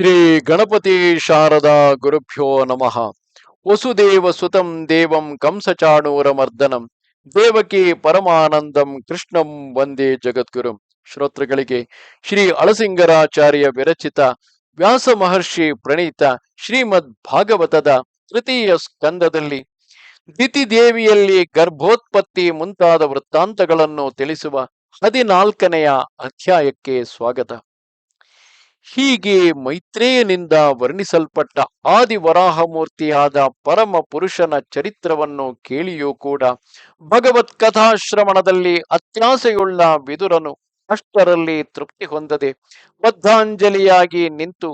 ಶ್ರೀ ಗಣಪತಿ ಶಾರದಾ ಗುರುಭ್ಯೋ ನಮಃ. ವಸುದೇವ ಸುತಂ ದೇವಂ ಕಂಸಚಾಣೂರ ಮರ್ದನಂ. ದೇವಕಿ ಪರಮಾನಂದಂ ಕೃಷ್ಣಂ ವಂದೇ ಜಗದ್ಗುರು. ಶ್ರೋತೃಗಳಿಗೆ ಶ್ರೀ ಅಳಸಿಂಗರಾಚಾರ್ಯ ವಿರಚಿತ ವ್ಯಾಸ ಮಹರ್ಷಿ ಪ್ರಣೀತ ಶ್ರೀಮದ್ ಭಾಗವತದ ತೃತೀಯ ಸ್ಕಂದದಲ್ಲಿ ದಿತಿದೇವಿಯಲ್ಲಿ ಗರ್ಭೋತ್ಪತ್ತಿ ಮುಂತಾದ ವೃತ್ತಾಂತಗಳನ್ನು ತಿಳಿಸುವ ಹದಿನಾಲ್ಕನೆಯ ಅಧ್ಯಾಯಕ್ಕೆ ಸ್ವಾಗತ. ಹೀಗೆ ಮೈತ್ರೇಯನಿಂದ ವರ್ಣಿಸಲ್ಪಟ್ಟ ಆದಿ ವರಾಹಮೂರ್ತಿಯಾದ ಪರಮ ಪುರುಷನ ಚರಿತ್ರವನ್ನು ಕೇಳಿಯೂ ಕೂಡ ಭಗವತ್ ಕಥಾಶ್ರವಣದಲ್ಲಿ ಅತ್ಯಾಸೆಯುಳ್ಳ ವಿದುರನು ಅಷ್ಟರಲ್ಲಿ ತೃಪ್ತಿ ಹೊಂದದೆ ಬದ್ಧಾಂಜಲಿಯಾಗಿ ನಿಂತು,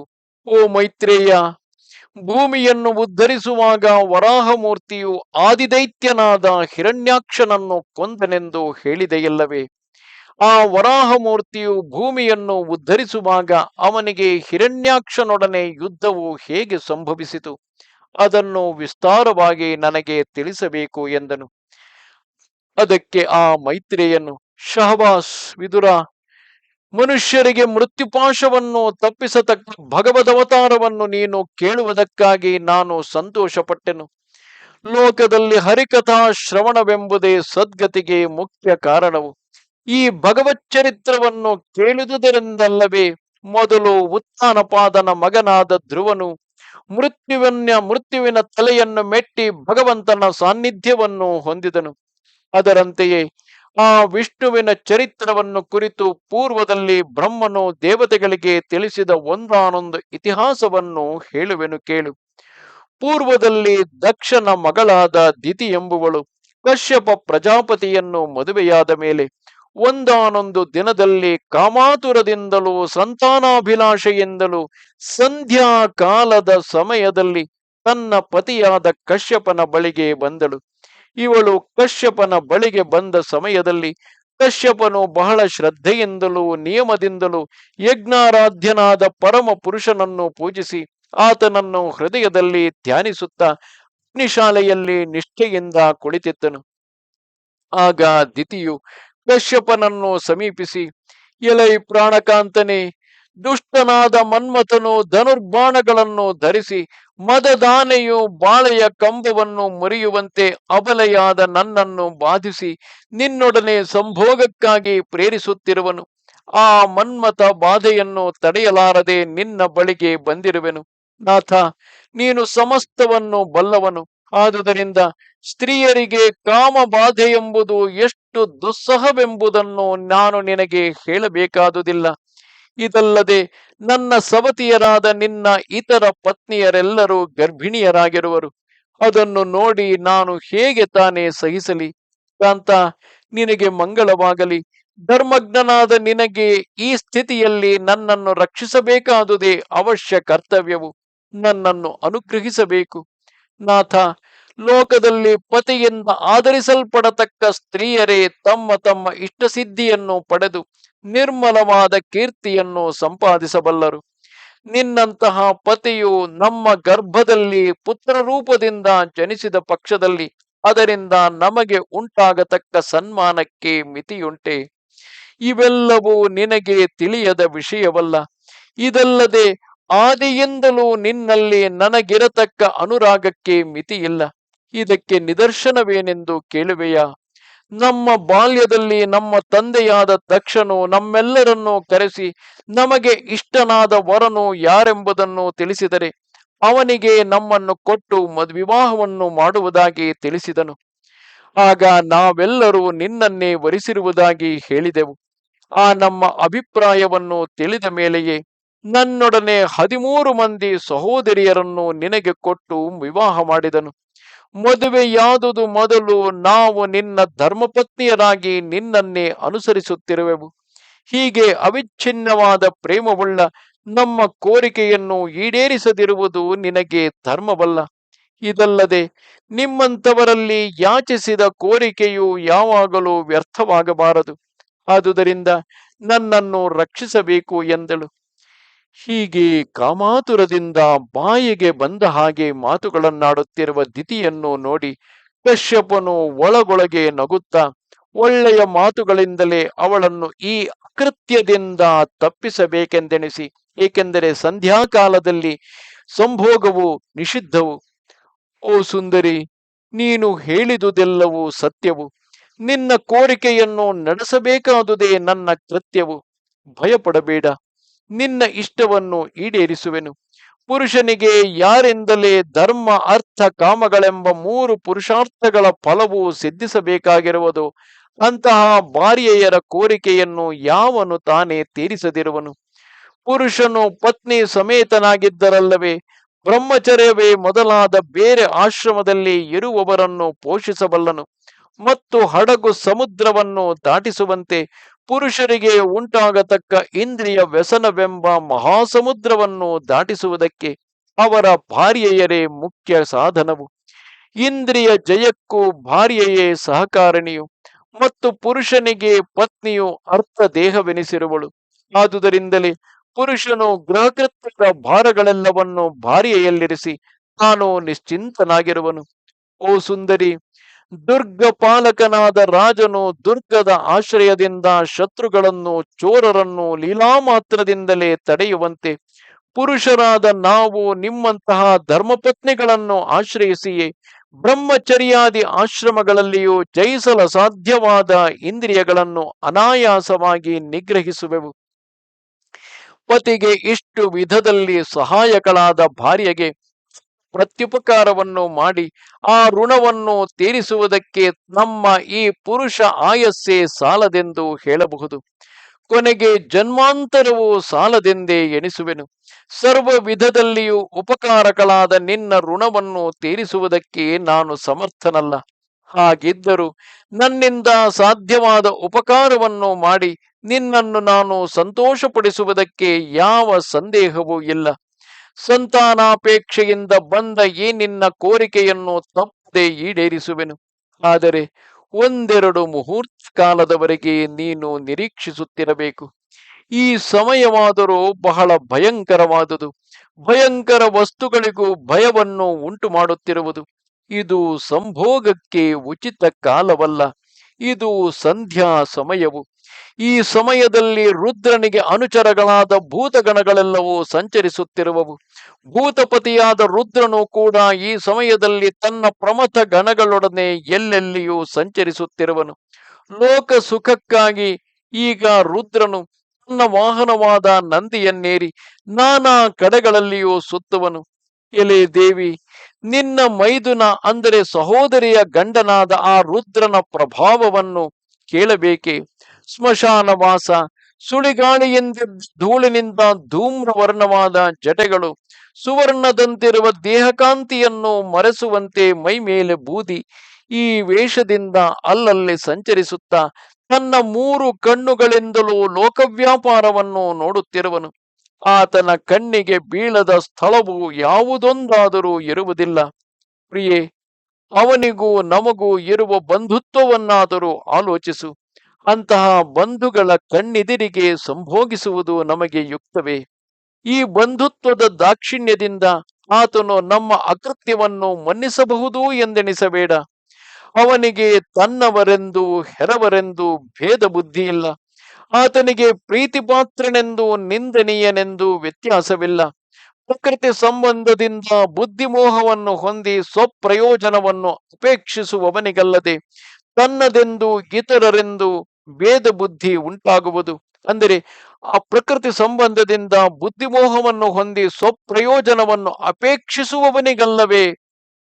ಓ ಮೈತ್ರೇಯ, ಭೂಮಿಯನ್ನು ಉದ್ಧರಿಸುವಾಗ ವರಾಹಮೂರ್ತಿಯು ಆದಿದೈತ್ಯನಾದ ಹಿರಣ್ಯಾಕ್ಷನನ್ನು ಕೊಂದನೆಂದು ಹೇಳಿದೆಯಲ್ಲವೇ? ಆ ವರಾಹಮೂರ್ತಿಯು ಭೂಮಿಯನ್ನು ಉದ್ಧರಿಸುವಾಗ ಅವನಿಗೆ ಹಿರಣ್ಯಾಕ್ಷನೊಡನೆ ಯುದ್ಧವು ಹೇಗೆ ಸಂಭವಿಸಿತು? ಅದನ್ನು ವಿಸ್ತಾರವಾಗಿ ನನಗೆ ತಿಳಿಸಬೇಕು ಎಂದನು. ಅದಕ್ಕೆ ಆ ಮೈತ್ರಿಯನ್ನು ಶಹಬಾಸ್ ವಿದುರ, ಮನುಷ್ಯರಿಗೆ ಮೃತ್ಯುಪಾಶವನ್ನು ತಪ್ಪಿಸತಕ್ಕ ಭಗವದವತಾರವನ್ನು ನೀನು ಕೇಳುವುದಕ್ಕಾಗಿ ನಾನು ಸಂತೋಷಪಟ್ಟೆನು. ಲೋಕದಲ್ಲಿ ಹರಿಕಥಾ ಶ್ರವಣವೆಂಬುದೇ ಸದ್ಗತಿಗೆ ಮುಖ್ಯ ಕಾರಣವು. ಈ ಭಗವಚ್ಚರಿತ್ರವನ್ನು ಕೇಳಿದುದರಿಂದಲ್ಲವೇ ಮೊದಲು ಉತ್ಥಾನಪಾದನ ಮಗನಾದ ಧ್ರುವನು ಮೃತ್ಯುವನ್ಯ ಮೃತ್ಯುವಿನ ತಲೆಯನ್ನು ಮೆಟ್ಟಿ ಭಗವಂತನ ಸಾನ್ನಿಧ್ಯವನ್ನು ಹೊಂದಿದನು. ಅದರಂತೆಯೇ ಆ ವಿಷ್ಣುವಿನ ಚರಿತ್ರವನ್ನು ಕುರಿತು ಪೂರ್ವದಲ್ಲಿ ಬ್ರಹ್ಮನು ದೇವತೆಗಳಿಗೆ ತಿಳಿಸಿದ ಒಂದಾನೊಂದು ಇತಿಹಾಸವನ್ನು ಹೇಳುವೆನು ಕೇಳು. ಪೂರ್ವದಲ್ಲಿ ದಕ್ಷನ ಮಗಳಾದ ದಿತಿ ಎಂಬುವಳು ಕಶ್ಯಪ ಪ್ರಜಾಪತಿಯನ್ನು ಮದುವೆಯಾದ ಮೇಲೆ ಒಂದಾನೊಂದು ದಿನದಲ್ಲಿ ಕಾಮಾತುರದಿಂದಲೂ ಸಂತಾನಾಭಿಲಾಷೆಯಿಂದಲೂ ಸಂಧ್ಯಾ ಕಾಲದ ಸಮಯದಲ್ಲಿ ತನ್ನ ಪತಿಯಾದ ಕಶ್ಯಪನ ಬಳಿಗೆ ಬಂದಳು. ಇವಳು ಕಶ್ಯಪನ ಬಳಿಗೆ ಬಂದ ಸಮಯದಲ್ಲಿ ಕಶ್ಯಪನು ಬಹಳ ಶ್ರದ್ಧೆಯಿಂದಲೂ ನಿಯಮದಿಂದಲೂ ಯಜ್ಞಾರಾಧ್ಯನಾದ ಪರಮ ಪುರುಷನನ್ನು ಪೂಜಿಸಿ ಆತನನ್ನು ಹೃದಯದಲ್ಲಿ ಧ್ಯಾನಿಸುತ್ತಾ ಅಗ್ನಿಶಾಲೆಯಲ್ಲಿ ನಿಷ್ಠೆಯಿಂದ ಕುಳಿತಿದ್ದನು. ಆಗ ದಿತಿಯು ಕಶ್ಯಪನನ್ನು ಸಮೀಪಿಸಿ, ಎಲೈ ಪ್ರಾಣಕಾಂತನೇ, ದುಷ್ಟನಾದ ಮನ್ಮಥನು ಧನುರ್ಬಾಣಗಳನ್ನು ಧರಿಸಿ, ಮದದಾನೆಯು ಬಾಳೆಯ ಕಂಬವನ್ನು ಮುರಿಯುವಂತೆ ಅಬಲೆಯಾದ ನನ್ನನ್ನು ಬಾಧಿಸಿ, ನಿನ್ನೊಡನೆ ಸಂಭೋಗಕ್ಕಾಗಿ ಪ್ರೇರಿಸುತ್ತಿರುವನು. ಆ ಮನ್ಮಥ ಬಾಧೆಯನ್ನು ತಡೆಯಲಾರದೆ ನಿನ್ನ ಬಳಿಗೆ ಬಂದಿರುವೆನು. ನಾಥ, ನೀನು ಸಮಸ್ತವನ್ನು ಬಲ್ಲವನು. ಆದುದರಿಂದ ಸ್ತ್ರೀಯರಿಗೆ ಕಾಮ ಬಾಧೆ ಎಂಬುದು ಎಷ್ಟು ದುಸ್ಸಹವೆಂಬುದನ್ನು ನಾನು ನಿನಗೆ ಹೇಳಬೇಕಾದುದಿಲ್ಲ. ಇದಲ್ಲದೆ ನನ್ನ ಸವತಿಯರಾದ ನಿನ್ನ ಇತರ ಪತ್ನಿಯರೆಲ್ಲರೂ ಗರ್ಭಿಣಿಯರಾಗಿರುವರು. ಅದನ್ನು ನೋಡಿ ನಾನು ಹೇಗೆ ತಾನೇ ಸಹಿಸಲಿ? ಕಾಂತ, ನಿನಗೆ ಮಂಗಳವಾಗಲಿ. ಧರ್ಮಜ್ಞನಾದ ನಿನಗೆ ಈ ಸ್ಥಿತಿಯಲ್ಲಿ ನನ್ನನ್ನು ರಕ್ಷಿಸಬೇಕಾದುದೇ ಅವಶ್ಯ ಕರ್ತವ್ಯವು. ನನ್ನನ್ನು ಅನುಗ್ರಹಿಸಬೇಕು. ನಾಥ ಲೋಕದಲ್ಲಿ ಪತಿಯಿಂದ ಆಧರಿಸಲ್ಪಡತಕ್ಕ ಸ್ತ್ರೀಯರೇ ತಮ್ಮ ತಮ್ಮ ಇಷ್ಟಸಿದ್ಧಿಯನ್ನು ಪಡೆದು ನಿರ್ಮಲವಾದ ಕೀರ್ತಿಯನ್ನು ಸಂಪಾದಿಸಬಲ್ಲರು. ನಿನ್ನಂತಹ ಪತಿಯು ನಮ್ಮ ಗರ್ಭದಲ್ಲಿ ಪುತ್ರ ರೂಪದಿಂದ ಜನಿಸಿದ ಪಕ್ಷದಲ್ಲಿ ಅದರಿಂದ ನಮಗೆ ಉಂಟಾಗತಕ್ಕ ಸನ್ಮಾನಕ್ಕೆ ಮಿತಿಯುಂಟೆ. ಇವೆಲ್ಲವೂ ನಿನಗೆ ತಿಳಿಯದ ವಿಷಯವಲ್ಲ. ಇದಲ್ಲದೆ ಆದಿಯಿಂದಲೂ ನಿನ್ನಲ್ಲಿ ನನಗಿರತಕ್ಕ ಅನುರಾಗಕ್ಕೆ ಮಿತಿಯಿಲ್ಲ. ಇದಕ್ಕೆ ನಿದರ್ಶನವೇನೆಂದು ಕೇಳುವೆಯಾ? ನಮ್ಮ ಬಾಲ್ಯದಲ್ಲಿ ನಮ್ಮ ತಂದೆಯಾದ ದಕ್ಷನು ನಮ್ಮೆಲ್ಲರನ್ನು ಕರೆಸಿ ನಮಗೆ ಇಷ್ಟನಾದ ವರನು ಯಾರೆಂಬುದನ್ನು ತಿಳಿಸಿದರೆ ಅವನಿಗೆ ನಮ್ಮನ್ನು ಕೊಟ್ಟು ಮದ್ವಿವಾಹವನ್ನು ಮಾಡುವುದಾಗಿ ತಿಳಿಸಿದನು. ಆಗ ನಾವೆಲ್ಲರೂ ನಿನ್ನನ್ನೇ ವರಿಸಿರುವುದಾಗಿ ಹೇಳಿದೆವು. ಆ ನಮ್ಮ ಅಭಿಪ್ರಾಯವನ್ನು ತಿಳಿದ ಮೇಲೆಯೇ ನನ್ನೊಡನೆ ಹದಿಮೂರು ಮಂದಿ ಸಹೋದರಿಯರನ್ನು ನಿನಗೆ ಕೊಟ್ಟು ವಿವಾಹ ಮಾಡಿದನು. ಮದುವೆಯಾದುದು ಮೊದಲು ನಾವು ನಿನ್ನ ಧರ್ಮಪತ್ನಿಯರಾಗಿ ನಿನ್ನನ್ನೇ ಅನುಸರಿಸುತ್ತಿರುವೆವು. ಹೀಗೆ ಅವಿಚ್ಛಿನ್ನವಾದ ಪ್ರೇಮವುಳ್ಳ ನಮ್ಮ ಕೋರಿಕೆಯನ್ನು ಈಡೇರಿಸದಿರುವುದು ನಿನಗೆ ಧರ್ಮವಲ್ಲ. ಇದಲ್ಲದೆ ನಿಮ್ಮಂಥವರಲ್ಲಿ ಯಾಚಿಸಿದ ಕೋರಿಕೆಯು ಯಾವಾಗಲೂ ವ್ಯರ್ಥವಾಗಬಾರದು. ಆದುದರಿಂದ ನನ್ನನ್ನು ರಕ್ಷಿಸಬೇಕು ಎಂದಳು. ಹೀಗೆ ಕಾಮಾತುರದಿಂದ ಬಾಯಿಗೆ ಬಂದ ಹಾಗೆ ಮಾತುಗಳನ್ನಾಡುತ್ತಿರುವ ದಿತಿಯನ್ನು ನೋಡಿ ಕಶ್ಯಪನು ಒಳಗೊಳಗೆ ನಗುತ್ತಾ ಒಳ್ಳೆಯ ಮಾತುಗಳಿಂದಲೇ ಅವಳನ್ನು ಈ ಅಕೃತ್ಯದಿಂದ ತಪ್ಪಿಸಬೇಕೆಂದೆಣಿಸಿ, ಏಕೆಂದರೆ ಸಂಧ್ಯಾಕಾಲದಲ್ಲಿ ಸಂಭೋಗವು ನಿಷಿದ್ಧವು. ಓ ಸುಂದರಿ, ನೀನು ಹೇಳಿದುದೆಲ್ಲವೂ ಸತ್ಯವು. ನಿನ್ನ ಕೋರಿಕೆಯನ್ನು ನಡೆಸಬೇಕಾದುದೇ ನನ್ನ ಕೃತ್ಯವು ಭಯಪಡಬೇಡ. ನಿನ್ನ ಇಷ್ಟವನ್ನು ಈಡೇರಿಸುವೆನು. ಪುರುಷನಿಗೆ ಯಾರಿಂದಲೇ ಧರ್ಮ, ಅರ್ಥ, ಕಾಮಗಳೆಂಬ ಮೂರು ಪುರುಷಾರ್ಥಗಳ ಫಲವು ಸಿದ್ಧಿಸಬೇಕಾಗಿರುವುದು, ಅಂತಹ ಭಾರ್ಯೆಯರ ಕೋರಿಕೆಯನ್ನು ಯಾವನು ತಾನೇ ತೀರಿಸದಿರುವನು. ಪುರುಷನು ಪತ್ನಿ ಸಮೇತನಾಗಿದ್ದರಲ್ಲವೇ, ಬ್ರಹ್ಮಚರ್ಯವೇ ಮೊದಲಾದ ಬೇರೆ ಆಶ್ರಮದಲ್ಲಿ ಇರುವವರನ್ನು ಪೋಷಿಸಬಲ್ಲನು ಮತ್ತು ಹಡಗು ಸಮುದ್ರವನ್ನು ದಾಟಿಸುವಂತೆ ಪುರುಷರಿಗೆ ಉಂಟಾಗತಕ್ಕ ಇಂದ್ರಿಯ ವ್ಯಸನವೆಂಬ ಮಹಾಸಮುದ್ರವನ್ನು ದಾಟಿಸುವುದಕ್ಕೆ ಅವರ ಭಾರ್ಯೆಯರೇ ಮುಖ್ಯ ಸಾಧನವು. ಇಂದ್ರಿಯ ಜಯಕ್ಕೂ ಭಾರ್ಯೆಯೇ ಸಹಕಾರಣಿಯು ಮತ್ತು ಪುರುಷನಿಗೆ ಪತ್ನಿಯು ಅರ್ಥ ದೇಹವೆನಿಸಿರುವಳು. ಆದುದರಿಂದಲೇ ಪುರುಷನು ಗೃಹಕೃತ್ಯದ ಭಾರಗಳೆಲ್ಲವನ್ನು ಭಾರ್ಯೆಯಲ್ಲಿರಿಸಿ ತಾನು ನಿಶ್ಚಿಂತನಾಗಿರುವನು. ಓ ಸುಂದರಿ ದುರ್ಗ ಪಾಲಕನಾದ ರಾಜನು ದುರ್ಗದ ಆಶ್ರಯದಿಂದ ಶತ್ರುಗಳನ್ನು, ಚೋರರನ್ನು ಲೀಲಾಮಾತ್ರದಿಂದಲೇ ತಡೆಯುವಂತೆ ಪುರುಷರಾದ ನಾವು ನಿಮ್ಮಂತಹ ಧರ್ಮಪತ್ನಿಗಳನ್ನು ಆಶ್ರಯಿಸಿಯೇ, ಬ್ರಹ್ಮಚರ್ಯಾದಿ ಆಶ್ರಮಗಳಲ್ಲಿಯೂ ಜಯಿಸಲ ಸಾಧ್ಯವಾದ ಇಂದ್ರಿಯಗಳನ್ನು ಅನಾಯಾಸವಾಗಿ ನಿಗ್ರಹಿಸುವೆವು. ಪತಿಗೆ ಇಷ್ಟು ವಿಧದಲ್ಲಿ ಸಹಾಯಕಳಾದ ಭಾರ್ಯೆಗೆ ಪ್ರತ್ಯುಪಕಾರವನ್ನು ಮಾಡಿ ಆ ಋಣವನ್ನು ತೀರಿಸುವುದಕ್ಕೆ ನಮ್ಮ ಈ ಪುರುಷ ಆಯಸ್ಸೇ ಸಾಲದೆಂದು ಹೇಳಬಹುದು. ಕೊನೆಗೆ ಜನ್ಮಾಂತರವೂ ಸಾಲದೆಂದೇ ಎಣಿಸುವೆನು. ಸರ್ವ ವಿಧದಲ್ಲಿಯೂ ಉಪಕಾರಗಳಾದ ನಿನ್ನ ಋಣವನ್ನು ತೀರಿಸುವುದಕ್ಕೆ ನಾನು ಸಮರ್ಥನಲ್ಲ. ಹಾಗಿದ್ದರೂ ನನ್ನಿಂದ ಸಾಧ್ಯವಾದ ಉಪಕಾರವನ್ನು ಮಾಡಿ ನಿನ್ನನ್ನು ನಾನು ಸಂತೋಷಪಡಿಸುವುದಕ್ಕೆ ಯಾವ ಸಂದೇಹವೂ ಇಲ್ಲ. ಸಂತಾನಾಪೇಕ್ಷೆಯಿಂದ ಬಂದ ಈ ನಿನ್ನ ಕೋರಿಕೆಯನ್ನು ತಪ್ಪದೆ ಈಡೇರಿಸುವೆನು. ಆದರೆ ಒಂದೆರಡು ಮುಹೂರ್ತ ಕಾಲದವರೆಗೆ ನೀನು ನಿರೀಕ್ಷಿಸುತ್ತಿರಬೇಕು. ಈ ಸಮಯವಾದರೂ ಬಹಳ ಭಯಂಕರವಾದುದು. ಭಯಂಕರ ವಸ್ತುಗಳಿಗೂ ಭಯವನ್ನು ಉಂಟು ಮಾಡುತ್ತಿರುವುದು ಇದು ಸಂಭೋಗಕ್ಕೆ ಉಚಿತ ಕಾಲವಲ್ಲ. ಇದು ಸಂಧ್ಯಾ ಸಮಯವು. ಈ ಸಮಯದಲ್ಲಿ ರುದ್ರನಿಗೆ ಅನುಚರಗಳಾದ ಭೂತಗಣಗಳೆಲ್ಲವೂ ಸಂಚರಿಸುತ್ತಿರುವವು. ಭೂತಪತಿಯಾದ ರುದ್ರನು ಕೂಡ ಈ ಸಮಯದಲ್ಲಿ ತನ್ನ ಪ್ರಮಥ ಗಣಗಳೊಡನೆ ಎಲ್ಲೆಲ್ಲಿಯೂ ಸಂಚರಿಸುತ್ತಿರುವನು. ಲೋಕ ಸುಖಕ್ಕಾಗಿ ಈಗ ರುದ್ರನು ತನ್ನ ವಾಹನವಾದ ನಂದಿಯನ್ನೇರಿ ನಾನಾ ಕಡೆಗಳಲ್ಲಿಯೂ ಸುತ್ತುವನು. ಎಲೆ ದೇವಿ ನಿನ್ನ ಮೈದುನ ಅಂದರೆ ಸಹೋದರಿಯ ಗಂಡನಾದ ಆ ರುದ್ರನ ಪ್ರಭಾವವನ್ನು ಕೇಳಬೇಕೆ? ಸ್ಮಶಾನವಾಸ ಸುಳಿಗಾಳಿಯಿಂದ ಧೂಳಿನಿಂದ ಧೂಮ್ರವರ್ಣವಾದ ಜಟೆಗಳು, ಸುವರ್ಣದಂತಿರುವ ದೇಹಕಾಂತಿಯನ್ನು ಮರೆಸುವಂತೆ ಮೈಮೇಲೆ ಬೂದಿ, ಈ ವೇಷದಿಂದ ಅಲ್ಲಲ್ಲಿ ಸಂಚರಿಸುತ್ತಾ ತನ್ನ ಮೂರು ಕಣ್ಣುಗಳಿಂದಲೂ ಲೋಕವ್ಯಾಪಾರವನ್ನು ನೋಡುತ್ತಿರುವನು. ಆತನ ಕಣ್ಣಿಗೆ ಬೀಳದ ಸ್ಥಳವು ಯಾವುದೊಂದಾದರೂ ಇರುವುದಿಲ್ಲ. ಪ್ರಿಯೆ, ಅವನಿಗೂ ನಮಗೂ ಇರುವ ಬಂಧುತ್ವವನ್ನಾದರೂ ಆಲೋಚಿಸು. ಅಂತಹ ಬಂಧುಗಳ ಕಣ್ಣಿದಿರಿಗೆ ಸಂಭೋಗಿಸುವುದು ನಮಗೆ ಯುಕ್ತವೇ. ಈ ಬಂಧುತ್ವದ ದಾಕ್ಷಿಣ್ಯದಿಂದ ಆತನು ನಮ್ಮ ಅಕೃತ್ಯವನ್ನು ಮನ್ನಿಸಬಹುದು ಎಂದೆಣಿಸಬೇಡ ಅವನಿಗೆ ತನ್ನವರೆಂದು ಹೆರವರೆಂದು ಭೇದ ಬುದ್ಧಿ ಇಲ್ಲ ಆತನಿಗೆ ಪ್ರೀತಿಪಾತ್ರನೆಂದು, ನಿಂದನೀಯನೆಂದು ವ್ಯತ್ಯಾಸವಿಲ್ಲ. ಪ್ರಕೃತಿ ಸಂಬಂಧದಿಂದ ಬುದ್ಧಿಮೋಹವನ್ನು ಹೊಂದಿ ಸ್ವಪ್ರಯೋಜನವನ್ನು ಅಪೇಕ್ಷಿಸುವವನಿಗಲ್ಲದೆ ತನ್ನದೆಂದು ಇತರರೆಂದು ಭೇದ ಬುದ್ಧಿ ಉಂಟಾಗುವುದು. ಅಂದರೆ, ಆ ಪ್ರಕೃತಿ ಸಂಬಂಧದಿಂದ ಬುದ್ಧಿಮೋಹವನ್ನು ಹೊಂದಿ ಸ್ವಪ್ರಯೋಜನವನ್ನು ಅಪೇಕ್ಷಿಸುವವನಿಗಲ್ಲವೇ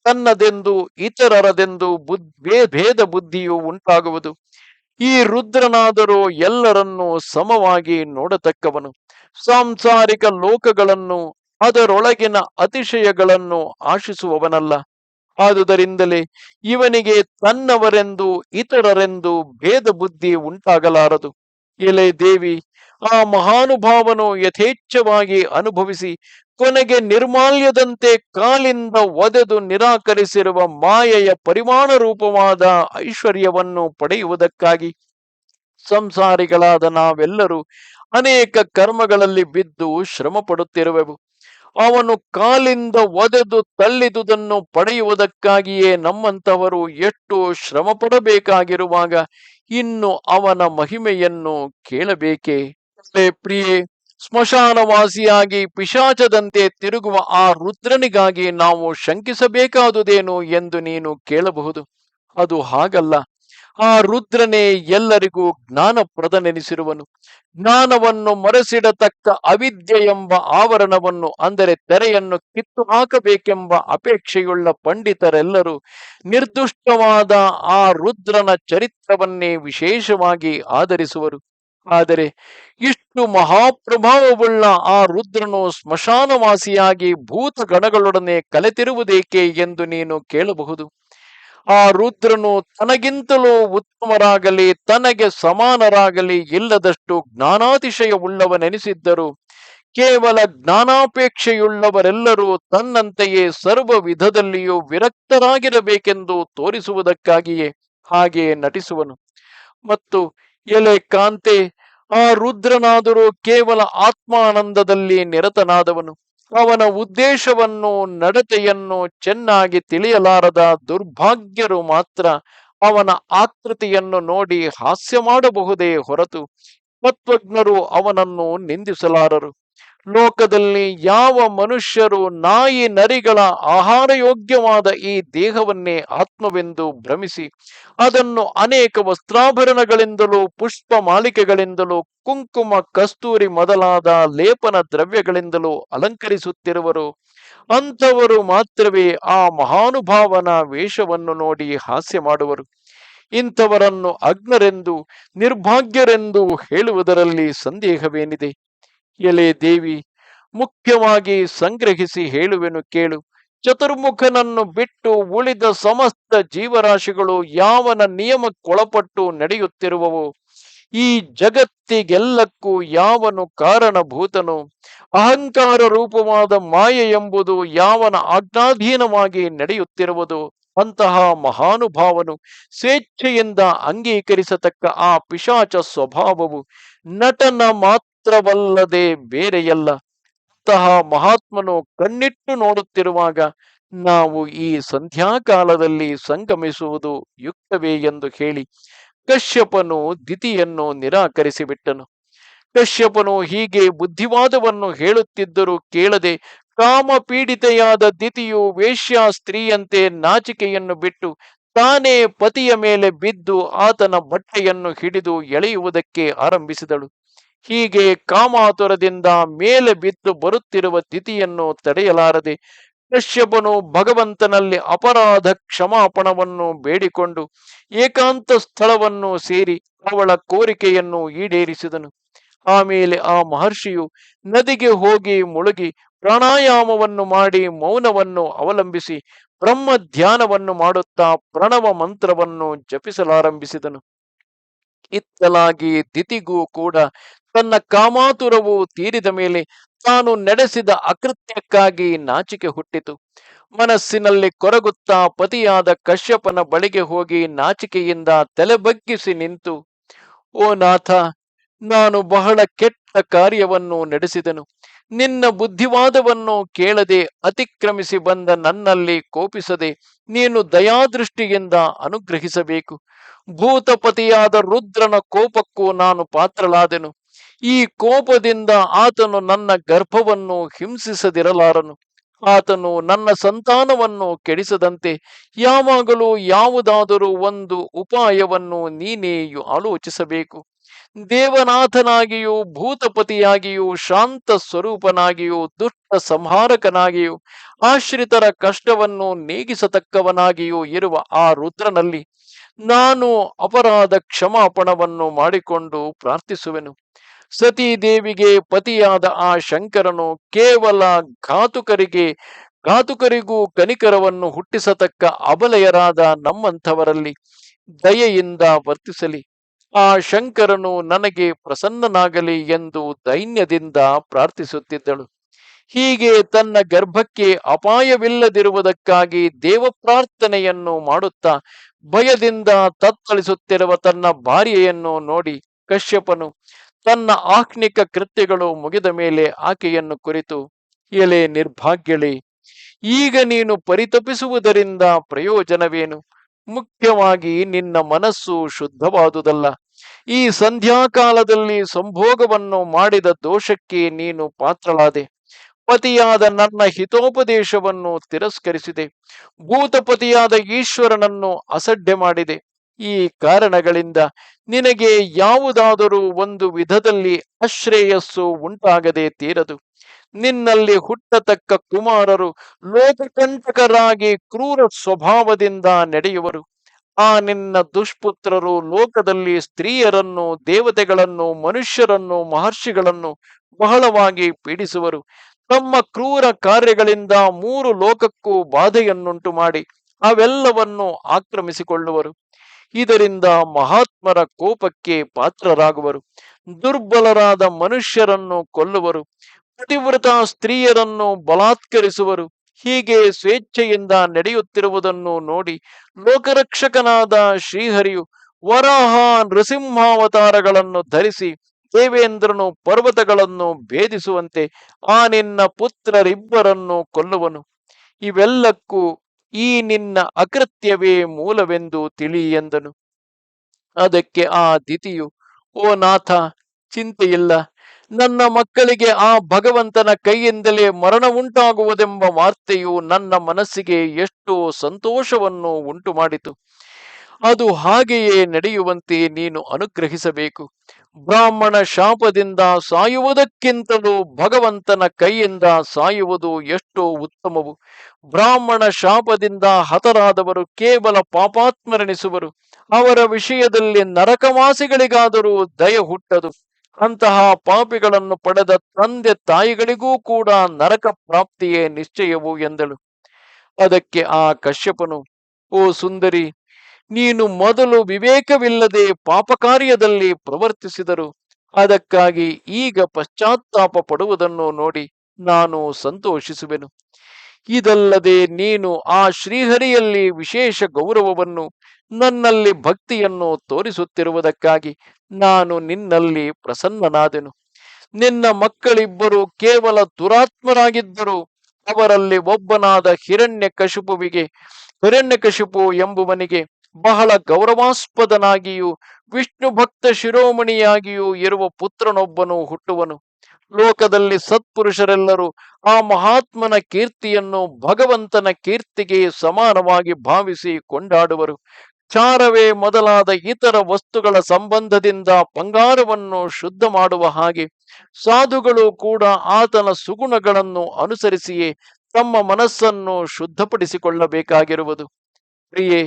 ತನ್ನದೆಂದು, ಇತರರದೆಂದು ಬುದ್ ಭೇ- ಭೇದ ಬುದ್ಧಿಯು ಉಂಟಾಗುವುದು. ಈ ರುದ್ರನಾದರೂ ಎಲ್ಲರನ್ನೂ ಸಮವಾಗಿ ನೋಡತಕ್ಕವನು. ಸಾಂಸಾರಿಕ ಲೋಕಗಳನ್ನು, ಅದರೊಳಗಿನ ಅತಿಶಯಗಳನ್ನು ಆಶಿಸುವವನಲ್ಲ. ಆದುದರಿಂದಲೇ ಇವನಿಗೆ ತನ್ನವರೆಂದು ಇತರರೆಂದು ಭೇದ ಬುದ್ಧಿ ಉಂಟಾಗಲಾರದು. ಎಲೆ ದೇವಿ ಆ ಮಹಾನುಭಾವನು ಯಥೇಚ್ಛವಾಗಿ ಅನುಭವಿಸಿ ಕೊನೆಗೆ ನಿರ್ಮಾಲ್ಯದಂತೆ ಕಾಲಿಂದ ಒದೆದು ನಿರಾಕರಿಸಿರುವ ಮಾಯೆಯ ಪರಿಮಾಣ ರೂಪವಾದ ಐಶ್ವರ್ಯವನ್ನು ಪಡೆಯುವುದಕ್ಕಾಗಿ ಸಂಸಾರಿಗಳಾದ ನಾವೆಲ್ಲರೂ ಅನೇಕ ಕರ್ಮಗಳಲ್ಲಿ ಬಿದ್ದು ಶ್ರಮ ಪಡುತ್ತಿರುವೆವು ಅವನು ಕಾಲಿಂದ ಒದೆದು ತಳ್ಳಿದುದನ್ನು ಪಡೆಯುವುದಕ್ಕಾಗಿಯೇ ನಮ್ಮಂತವರು ಎಷ್ಟು ಶ್ರಮ ಪಡಬೇಕಾಗಿರುವಾಗ ಇನ್ನು ಅವನ ಮಹಿಮೆಯನ್ನು ಕೇಳಬೇಕೆ? ಅಲ್ಲೇ ಪ್ರಿಯೆ, ಸ್ಮಶಾನವಾಸಿಯಾಗಿ ಪಿಶಾಚದಂತೆ ತಿರುಗುವ ಆ ರುದ್ರನಿಗಾಗಿ ನಾವು ಶಂಕಿಸಬೇಕಾದುದೇನು ಎಂದು ನೀನು ಕೇಳಬಹುದು? ಅದು ಹಾಗಲ್ಲ. ಆ ರುದ್ರನೇ ಎಲ್ಲರಿಗೂ ಜ್ಞಾನಪ್ರದನೆನಿಸಿರುವನು. ಜ್ಞಾನವನ್ನು ಮರೆಸಿಡತಕ್ಕ ಅವಿದ್ಯೆ ಎಂಬ ಆವರಣವನ್ನು, ಅಂದರೆ ತೆರೆಯನ್ನು ಕಿತ್ತು ಹಾಕಬೇಕೆಂಬ ಅಪೇಕ್ಷೆಯುಳ್ಳ ಪಂಡಿತರೆಲ್ಲರೂ ನಿರ್ದುಷ್ಟವಾದ ಆ ರುದ್ರನ ಚರಿತ್ರವನ್ನೇ ವಿಶೇಷವಾಗಿ ಆಧರಿಸುವರು. ಆದರೆ ಇಷ್ಟು ಮಹಾಪ್ರಭಾವವುಳ್ಳ ಆ ರುದ್ರನು ಸ್ಮಶಾನವಾಸಿಯಾಗಿ ಭೂತಗಣಗಳೊಡನೆ ಕಲೆತಿರುವುದೇಕೆ ಎಂದು ನೀನು ಕೇಳಬಹುದು. ಆ ರುದ್ರನು ತನಗಿಂತಲೂ ಉತ್ತಮರಾಗಲಿ, ತನಗೆ ಸಮಾನರಾಗಲಿ ಇಲ್ಲದಷ್ಟು ಜ್ಞಾನಾತಿಶಯವುಳ್ಳವನೆನಿಸಿದ್ದರು. ಕೇವಲ ಜ್ಞಾನಾಪೇಕ್ಷೆಯುಳ್ಳವರೆಲ್ಲರೂ ತನ್ನಂತೆಯೇ ಸರ್ವ ವಿಧದಲ್ಲಿಯೂ ವಿರಕ್ತರಾಗಿರಬೇಕೆಂದು ತೋರಿಸುವುದಕ್ಕಾಗಿಯೇ ಹಾಗೆಯೇ ನಟಿಸುವನು. ಮತ್ತು ಎಲೆ ಕಾಂತೆ, ಆ ರುದ್ರನಾದರೂ ಕೇವಲ ಆತ್ಮಾನಂದದಲ್ಲಿ ನಿರತನಾದವನು. ಅವನ ಉದ್ದೇಶವನ್ನು, ನಡತೆಯನ್ನು ಚೆನ್ನಾಗಿ ತಿಳಿಯಲಾರದ ದುರ್ಭಾಗ್ಯರು ಮಾತ್ರ ಅವನ ಆಕೃತಿಯನ್ನು ನೋಡಿ ಹಾಸ್ಯ ಮಾಡಬಹುದೇ ಹೊರತು, ತತ್ವಜ್ಞರು ಅವನನ್ನು ನಿಂದಿಸಲಾರರು. ಲೋಕದಲ್ಲಿ ಯಾವ ಮನುಷ್ಯರು ನಾಯಿ ನರಿಗಳ ಆಹಾರ ಯೋಗ್ಯವಾದ ಈ ದೇಹವನ್ನೇ ಆತ್ಮವೆಂದು ಭ್ರಮಿಸಿ, ಅದನ್ನು ಅನೇಕ ವಸ್ತ್ರಾಭರಣಗಳಿಂದಲೂ, ಪುಷ್ಪ ಮಾಲಿಕೆಗಳಿಂದಲೂ, ಕುಂಕುಮ ಕಸ್ತೂರಿ ಮೊದಲಾದ ಲೇಪನ ದ್ರವ್ಯಗಳಿಂದಲೂ ಅಲಂಕರಿಸುತ್ತಿರುವರು. ಅಂಥವರು ಮಾತ್ರವೇ ಆ ಮಹಾನುಭಾವನ ವೇಷವನ್ನು ನೋಡಿ ಹಾಸ್ಯ ಮಾಡುವರು. ಇಂಥವರನ್ನು ಅಗ್ನರೆಂದು ನಿರ್ಭಾಗ್ಯರೆಂದು ಹೇಳುವುದರಲ್ಲಿ ಸಂದೇಹವೇನಿದೆ? ಎಲೆ ದೇವಿ, ಮುಖ್ಯವಾಗಿ ಸಂಗ್ರಹಿಸಿ ಹೇಳುವೆನು ಕೇಳು. ಚತುರ್ಮುಖನನ್ನು ಬಿಟ್ಟು ಉಳಿದ ಸಮಸ್ತ ಜೀವರಾಶಿಗಳು ಯಾವನ ನಿಯಮಕ್ಕೊಳಪಟ್ಟು ನಡೆಯುತ್ತಿರುವವು? ಈ ಜಗತ್ತಿಗೆಲ್ಲಕ್ಕೂ ಯಾವನು ಕಾರಣಭೂತನು? ಅಹಂಕಾರ ರೂಪವಾದ ಮಾಯೆ ಎಂಬುದು ಯಾವನ ಆಜ್ಞಾಧೀನವಾಗಿ ನಡೆಯುತ್ತಿರುವುದು? ಅಂತಹ ಮಹಾನುಭಾವನು ಸ್ವೇಚ್ಛೆಯಿಂದ ಅಂಗೀಕರಿಸತಕ್ಕ ಆ ಪಿಶಾಚ ಸ್ವಭಾವವು ನಟನ ಮಾತ್ರವಲ್ಲದೆ ಬೇರೆಯಲ್ಲ, ಅಂತಹ ಮಹಾತ್ಮನು ಕಣ್ಣಿಟ್ಟು ನೋಡುತ್ತಿರುವಾಗ ನಾವು ಈ ಸಂಧ್ಯಾಕಾಲದಲ್ಲಿ ಸಂಗಮಿಸುವುದು ಯುಕ್ತವೇ ಎಂದು ಹೇಳಿ ಕಶ್ಯಪನು ದಿತಿಯನ್ನು ನಿರಾಕರಿಸಿಬಿಟ್ಟನು. ಕಶ್ಯಪನು ಹೀಗೆ ಬುದ್ಧಿವಾದವನ್ನು ಹೇಳುತ್ತಿದ್ದರೂ ಕೇಳದೆ ಕಾಮ ಪೀಡಿತೆಯಾದ ದಿತಿಯು ವೇಶ್ಯ ಸ್ತ್ರೀಯಂತೆ ನಾಚಿಕೆಯನ್ನು ಬಿಟ್ಟು ತಾನೇ ಪತಿಯ ಮೇಲೆ ಬಿದ್ದು ಆತನ ಬಟ್ಟೆಯನ್ನು ಹಿಡಿದು ಎಳೆಯುವುದಕ್ಕೆ ಆರಂಭಿಸಿದಳು. ಹೀಗೆ ಕಾಮಾತುರದಿಂದ ಮೇಲೆ ಬಿದ್ದು ಬರುತ್ತಿರುವ ತಿಥಿಯನ್ನು ತಡೆಯಲಾರದೆ ಕಶ್ಯಪನು ಭಗವಂತನಲ್ಲಿ ಅಪರಾಧ ಕ್ಷಮಾಪಣವನ್ನು ಬೇಡಿಕೊಂಡು ಏಕಾಂತ ಸ್ಥಳವನ್ನು ಸೇರಿ ಅವಳ ಕೋರಿಕೆಯನ್ನು ಈಡೇರಿಸಿದನು. ಆಮೇಲೆ ಆ ಮಹರ್ಷಿಯು ನದಿಗೆ ಹೋಗಿ ಮುಳುಗಿ ಪ್ರಾಣಾಯಾಮವನ್ನು ಮಾಡಿ ಮೌನವನ್ನು ಅವಲಂಬಿಸಿ ಬ್ರಹ್ಮ ಧ್ಯಾನವನ್ನು ಮಾಡುತ್ತಾ ಪ್ರಣವ ಮಂತ್ರವನ್ನು ಜಪಿಸಲಾರಂಭಿಸಿದನು. ಇತ್ತಲಾಗಿ ದಿತಿಗೂ ಕೂಡ ತನ್ನ ಕಾಮಾತುರವು ತೀರಿದ ಮೇಲೆ ತಾನು ನಡೆಸಿದ ಅಕೃತ್ಯಕ್ಕಾಗಿ ನಾಚಿಕೆ ಹುಟ್ಟಿತು. ಮನಸ್ಸಿನಲ್ಲಿ ಕೊರಗುತ್ತಾ ಪತಿಯಾದ ಕಶ್ಯಪನ ಬಳಿಗೆ ಹೋಗಿ ನಾಚಿಕೆಯಿಂದ ತಲೆಬಗ್ಗಿಸಿ ನಿಂತು, ಓ ನಾಥ, ನಾನು ಬಹಳ ಕೆಟ್ಟ ಕಾರ್ಯವನ್ನು ನಡೆಸಿದನು. ನಿನ್ನ ಬುದ್ಧಿವಾದವನ್ನು ಕೇಳದೆ ಅತಿಕ್ರಮಿಸಿ ಬಂದ ನನ್ನಲ್ಲಿ ಕೋಪಿಸದೆ ನೀನು ದಯಾದೃಷ್ಟಿಯಿಂದ ಅನುಗ್ರಹಿಸಬೇಕು. ಭೂತಪತಿಯಾದ ರುದ್ರನ ಕೋಪಕ್ಕೂ ನಾನು ಪಾತ್ರಳಾದೆನು. ಈ ಕೋಪದಿಂದ ಆತನು ನನ್ನ ಗರ್ಭವನ್ನು ಹಿಂಸಿಸದಿರಲಾರನು. ಆತನು ನನ್ನ ಸಂತಾನವನ್ನು ಕೆಡಿಸದಂತೆ ಯಾವಾಗಲೂ ಯಾವುದಾದರೂ ಒಂದು ಉಪಾಯವನ್ನು ನೀನೇ ಆಲೋಚಿಸಬೇಕು. ದೇವನಾಥನಾಗಿಯೂ ಭೂತಪತಿಯಾಗಿಯೂ ಶಾಂತ ಸ್ವರೂಪನಾಗಿಯೂ ದುಷ್ಟ ಸಂಹಾರಕನಾಗಿಯೂ ಆಶ್ರಿತರ ಕಷ್ಟವನ್ನು ನೀಗಿಸತಕ್ಕವನಾಗಿಯೂ ಇರುವ ಆ ರುದ್ರನಲ್ಲಿ ನಾನು ಅಪರಾಧ ಕ್ಷಮಾಪಣವನ್ನು ಮಾಡಿಕೊಂಡು ಪ್ರಾರ್ಥಿಸುವೆನು. ಸತೀದೇವಿಗೆ ಪತಿಯಾದ ಆ ಶಂಕರನು ಕೇವಲ ಘಾತುಕರಿಗೆ, ಘಾತುಕರಿಗೂ ಕನಿಕರವನ್ನು ಹುಟ್ಟಿಸತಕ್ಕ ಅಬಲೆಯರಾದ ನಮ್ಮಂಥವರಲ್ಲಿ ದಯೆಯಿಂದ ವರ್ತಿಸಲಿ. ಆ ಶಂಕರನು ನನಗೆ ಪ್ರಸನ್ನನಾಗಲಿ ಎಂದು ದೈನ್ಯದಿಂದ ಪ್ರಾರ್ಥಿಸುತ್ತಿದ್ದಳು. ಹೀಗೆ ತನ್ನ ಗರ್ಭಕ್ಕೆ ಅಪಾಯವಿಲ್ಲದಿರುವುದಕ್ಕಾಗಿ ದೇವ ಪ್ರಾರ್ಥನೆಯನ್ನು ಮಾಡುತ್ತಾ ಭಯದಿಂದ ತತ್ತಳಿಸುತ್ತಿರುವ ತನ್ನ ಭಾರ್ಯೆಯನ್ನು ನೋಡಿ ಕಶ್ಯಪನು ತನ್ನ ಆಹ್ನಿಕ ಕೃತ್ಯಗಳು ಮುಗಿದ ಮೇಲೆ ಆಕೆಯನ್ನು ಕುರಿತು ಎಲೆ ನಿರ್ಭಾಗ್ಯಳೆ, ಈಗ ನೀನು ಪರಿತಪಿಸುವುದರಿಂದ ಪ್ರಯೋಜನವೇನು? ಮುಖ್ಯವಾಗಿ ನಿನ್ನ ಮನಸ್ಸು ಶುದ್ಧವಾದುದಲ್ಲ. ಈ ಸಂಧ್ಯಾಕಾಲದಲ್ಲಿ ಸಂಭೋಗವನ್ನು ಮಾಡಿದ ದೋಷಕ್ಕೆ ನೀನು ಪಾತ್ರಳಾದೆ. ಪತಿಯಾದ ನನ್ನ ಹಿತೋಪದೇಶವನ್ನು ತಿರಸ್ಕರಿಸಿದೆ. ಭೂತಪತಿಯಾದ ಈಶ್ವರನನ್ನು ಅಸಡ್ಡೆ ಮಾಡಿದೆ. ಈ ಕಾರಣಗಳಿಂದ ನಿನಗೆ ಯಾವುದಾದರೂ ಒಂದು ವಿಧದಲ್ಲಿ ಅಶ್ರೇಯಸ್ಸು ಉಂಟಾಗದೆ ತೀರದು. ನಿನ್ನಲ್ಲಿ ಹುಟ್ಟತಕ್ಕ ಕುಮಾರರು ಲೋಕಕಂಟಕರಾಗಿ ಕ್ರೂರ ಸ್ವಭಾವದಿಂದ ನಡೆಯುವರು. ಆ ನಿನ್ನ ದುಷ್ಪುತ್ರರು ಲೋಕದಲ್ಲಿ ಸ್ತ್ರೀಯರನ್ನು, ದೇವತೆಗಳನ್ನು, ಮನುಷ್ಯರನ್ನು, ಮಹರ್ಷಿಗಳನ್ನು ಬಹಳವಾಗಿ ಪೀಡಿಸುವರು. ತಮ್ಮ ಕ್ರೂರ ಕಾರ್ಯಗಳಿಂದ ಮೂರು ಲೋಕಕ್ಕೂ ಬಾಧೆಯನ್ನುಂಟು ಮಾಡಿ ಅವೆಲ್ಲವನ್ನು ಆಕ್ರಮಿಸಿಕೊಳ್ಳುವರು. ಇದರಿಂದ ಮಹಾತ್ಮರ ಕೋಪಕ್ಕೆ ಪಾತ್ರರಾಗುವರು. ದುರ್ಬಲರಾದ ಮನುಷ್ಯರನ್ನು ಕೊಲ್ಲುವರು. ಪತಿವ್ರತ ಸ್ತ್ರೀಯರನ್ನು ಬಲಾತ್ಕರಿಸುವರು. ಹೀಗೆ ಸ್ವೇಚ್ಛೆಯಿಂದ ನಡೆಯುತ್ತಿರುವುದನ್ನು ನೋಡಿ ಲೋಕರಕ್ಷಕನಾದ ಶ್ರೀಹರಿಯು ವರಾಹ ನೃಸಿಂಹಾವತಾರಗಳನ್ನು ಧರಿಸಿ ದೇವೇಂದ್ರನು ಪರ್ವತಗಳನ್ನು ಭೇದಿಸುವಂತೆ ಆ ನಿನ್ನ ಪುತ್ರರಿಬ್ಬರನ್ನು ಕೊಲ್ಲುವನು. ಇವೆಲ್ಲಕ್ಕೂ ಈ ನಿನ್ನ ಅಕೃತ್ಯವೇ ಮೂಲವೆಂದು ತಿಳಿ ಎಂದನು. ಅದಕ್ಕೆ ಆ ದಿತಿಯು, ಓ ನಾಥ, ಚಿಂತೆಯಿಲ್ಲ. ನನ್ನ ಮಕ್ಕಳಿಗೆ ಆ ಭಗವಂತನ ಕೈಯಿಂದಲೇ ಮರಣ ಉಂಟಾಗುವುದೆಂಬ ವಾರ್ತೆಯು ನನ್ನ ಮನಸ್ಸಿಗೆ ಎಷ್ಟು ಸಂತೋಷವನ್ನು ಉಂಟು ಮಾಡಿತು ಅದು ಹಾಗೆಯೇ ನಡೆಯುವಂತೆ ನೀನು ಅನುಗ್ರಹಿಸಬೇಕು. ಬ್ರಾಹ್ಮಣ ಶಾಪದಿಂದ ಸಾಯುವುದಕ್ಕಿಂತಲೂ ಭಗವಂತನ ಕೈಯಿಂದ ಸಾಯುವುದು ಎಷ್ಟೋ ಉತ್ತಮವು. ಬ್ರಾಹ್ಮಣ ಶಾಪದಿಂದ ಹತರಾದವರು ಕೇವಲ ಪಾಪಾತ್ಮರೆನಿಸುವರು. ಅವರ ವಿಷಯದಲ್ಲಿ ನರಕವಾಸಿಗಳಿಗಾದರೂ ದಯ ಹುಟ್ಟದು. ಅಂತಹ ಪಾಪಿಗಳನ್ನು ಪಡೆದ ತಂದೆ ತಾಯಿಗಳಿಗೂ ಕೂಡ ನರಕ ಪ್ರಾಪ್ತಿಯೇ ನಿಶ್ಚಯವು ಎಂದಳು. ಅದಕ್ಕೆ ಆ ಕಶ್ಯಪನು, ಓ ಸುಂದರಿ ನೀನು ಮೊದಲು ವಿವೇಕವಿಲ್ಲದೆ ಪಾಪ ಕಾರ್ಯದಲ್ಲಿ ಪ್ರವರ್ತಿಸಿದರು. ಅದಕ್ಕಾಗಿ ಈಗ ಪಶ್ಚಾತ್ತಾಪ ಪಡುವುದನ್ನು ನೋಡಿ ನಾನು ಸಂತೋಷಿಸುವೆನು. ಇದಲ್ಲದೆ ನೀನು ಆ ಶ್ರೀಹರಿಯಲ್ಲಿ ವಿಶೇಷ ಗೌರವವನ್ನು, ನನ್ನಲ್ಲಿ ಭಕ್ತಿಯನ್ನು ತೋರಿಸುತ್ತಿರುವುದಕ್ಕಾಗಿ ನಾನು ನಿನ್ನಲ್ಲಿ ಪ್ರಸನ್ನನಾದೆನು. ನಿನ್ನ ಮಕ್ಕಳಿಬ್ಬರು ಕೇವಲ ದುರಾತ್ಮರಾಗಿದ್ದರು ಅವರಲ್ಲಿ ಒಬ್ಬನಾದ ಹಿರಣ್ಯ ಕಶುಪುವಿಗೆ ಹಿರಣ್ಯ ಕಶುಪು ಎಂಬುವನಿಗೆ ಬಹಳ ಗೌರವಾಸ್ಪದನಾಗಿಯೂ, ವಿಷ್ಣು ಭಕ್ತ ಶಿರೋಮಣಿಯಾಗಿಯೂ ಇರುವ ಪುತ್ರನೊಬ್ಬನು ಹುಟ್ಟುವನು. ಲೋಕದಲ್ಲಿ ಸತ್ಪುರುಷರೆಲ್ಲರೂ ಆ ಮಹಾತ್ಮನ ಕೀರ್ತಿಯನ್ನು ಭಗವಂತನ ಕೀರ್ತಿಗೆ ಸಮಾನವಾಗಿ ಭಾವಿಸಿ ಕೊಂಡಾಡುವರು. ಚಾರವೇ ಮೊದಲಾದ ಇತರ ವಸ್ತುಗಳ ಸಂಬಂಧದಿಂದ ಬಂಗಾರವನ್ನು ಶುದ್ಧ ಮಾಡುವ ಹಾಗೆ ಸಾಧುಗಳು ಕೂಡ ಆತನ ಸುಗುಣಗಳನ್ನು ಅನುಸರಿಸಿಯೇ ತಮ್ಮ ಮನಸ್ಸನ್ನು ಶುದ್ಧಪಡಿಸಿಕೊಳ್ಳಬೇಕಾಗಿರುವುದು. ಪ್ರಿಯೆ,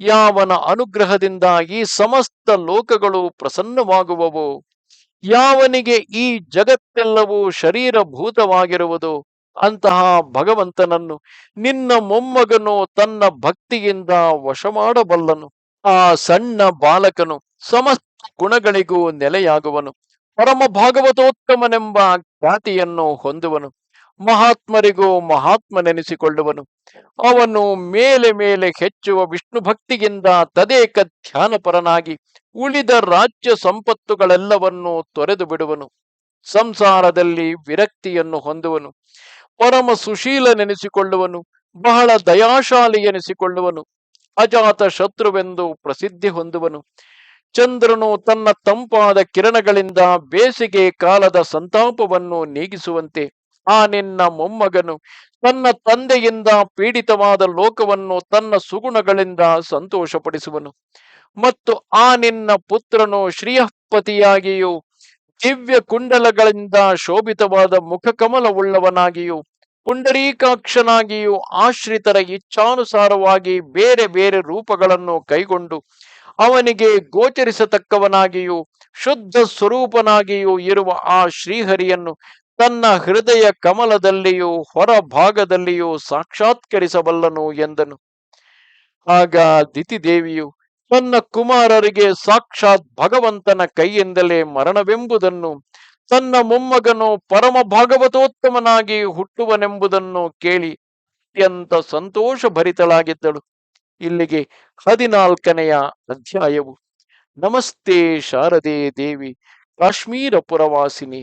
ಯಾವನ ಅನುಗ್ರಹದಿಂದ ಈ ಸಮಸ್ತ ಲೋಕಗಳು ಪ್ರಸನ್ನವಾಗುವವು? ಯಾವನಿಗೆ ಈ ಜಗತ್ತೆಲ್ಲವೂ ಶರೀರಭೂತವಾಗಿರುವುದು? ಅಂತಹ ಭಗವಂತನನ್ನು ನಿನ್ನ ಮೊಮ್ಮಗನು ತನ್ನ ಭಕ್ತಿಯಿಂದ ವಶ ಮಾಡಬಲ್ಲನು ಆ ಸಣ್ಣ ಬಾಲಕನು ಸಮಸ್ತ ಗುಣಗಳಿಗೂ ನೆಲೆಯಾಗುವನು. ಪರಮ ಭಾಗವತೋತ್ತಮನೆಂಬ ಖ್ಯಾತಿಯನ್ನು ಹೊಂದುವನು. ಮಹಾತ್ಮರಿಗೂ ಮಹಾತ್ಮನೆನಿಸಿಕೊಳ್ಳುವನು ಅವನು ಮೇಲೆ ಮೇಲೆ ಹೆಚ್ಚುವ ವಿಷ್ಣು ಭಕ್ತಿಗಿಂತ ತದೇಕ ಧ್ಯಾನಪರನಾಗಿ ಉಳಿದ ರಾಜ್ಯ ಸಂಪತ್ತುಗಳೆಲ್ಲವನ್ನೂ ತೊರೆದು ಬಿಡುವನು. ಸಂಸಾರದಲ್ಲಿ ವಿರಕ್ತಿಯನ್ನು ಹೊಂದುವನು. ಪರಮ ಸುಶೀಲನೆನಿಸಿಕೊಳ್ಳುವನು ಬಹಳ ದಯಾಶಾಲಿ ಎನಿಸಿಕೊಳ್ಳುವನು. ಅಜಾತ ಶತ್ರುವೆಂದು ಪ್ರಸಿದ್ಧಿ ಹೊಂದುವನು. ಚಂದ್ರನು ತನ್ನ ತಂಪಾದ ಕಿರಣಗಳಿಂದ ಬೇಸಿಗೆ ಕಾಲದ ಸಂತಾಪವನ್ನು ನೀಗಿಸುವಂತೆ ಆ ನಿನ್ನ ಮೊಮ್ಮಗನು ತನ್ನ ತಂದೆಯಿಂದ ಪೀಡಿತವಾದ ಲೋಕವನ್ನು ತನ್ನ ಸುಗುಣಗಳಿಂದ ಸಂತೋಷಪಡಿಸುವನು. ಮತ್ತು ಆ ನಿನ್ನ ಪುತ್ರನು ಶ್ರೀಯಪತಿಯಾಗಿಯೂ ದಿವ್ಯ ಕುಂಡಲಗಳಿಂದ ಶೋಭಿತವಾದ ಮುಖಕಮಲವುಳ್ಳವನಾಗಿಯೂ, ಪುಂಡರೀಕಾಕ್ಷನಾಗಿಯೂ ಆಶ್ರಿತರ ಇಚ್ಛಾನುಸಾರವಾಗಿ ಬೇರೆ ಬೇರೆ ರೂಪಗಳನ್ನು ಕೈಗೊಂಡು ಅವನಿಗೆ ಗೋಚರಿಸತಕ್ಕವನಾಗಿಯೂ, ಶುದ್ಧ ಸ್ವರೂಪನಾಗಿಯೂ ಇರುವ ಆ ಶ್ರೀಹರಿಯನ್ನು ತನ್ನ ಹೃದಯ ಕಮಲದಲ್ಲಿಯೂ ಹೊರಭಾಗದಲ್ಲಿಯೂ ಸಾಕ್ಷಾತ್ಕರಿಸಬಲ್ಲನು ಎಂದನು. ಆಗ ದಿತಿದೇವಿಯು ತನ್ನ ಕುಮಾರರಿಗೆ ಸಾಕ್ಷಾತ್ ಭಗವಂತನ ಕೈಯಿಂದಲೇ ಮರಣವೆಂಬುದನ್ನು, ತನ್ನ ಮೊಮ್ಮಗನು ಪರಮ ಭಾಗವತೋತ್ತಮನಾಗಿ ಹುಟ್ಟುವನೆಂಬುದನ್ನು ಕೇಳಿ ಅತ್ಯಂತ ಸಂತೋಷ ಭರಿತಳಾಗಿದ್ದಳು ಇಲ್ಲಿಗೆ ಹದಿನಾಲ್ಕನೆಯ ಅಧ್ಯಾಯವು. ನಮಸ್ತೆ ಶಾರದೆ ದೇವಿ, ಕಾಶ್ಮೀರ ಪುರವಾಸಿನಿ.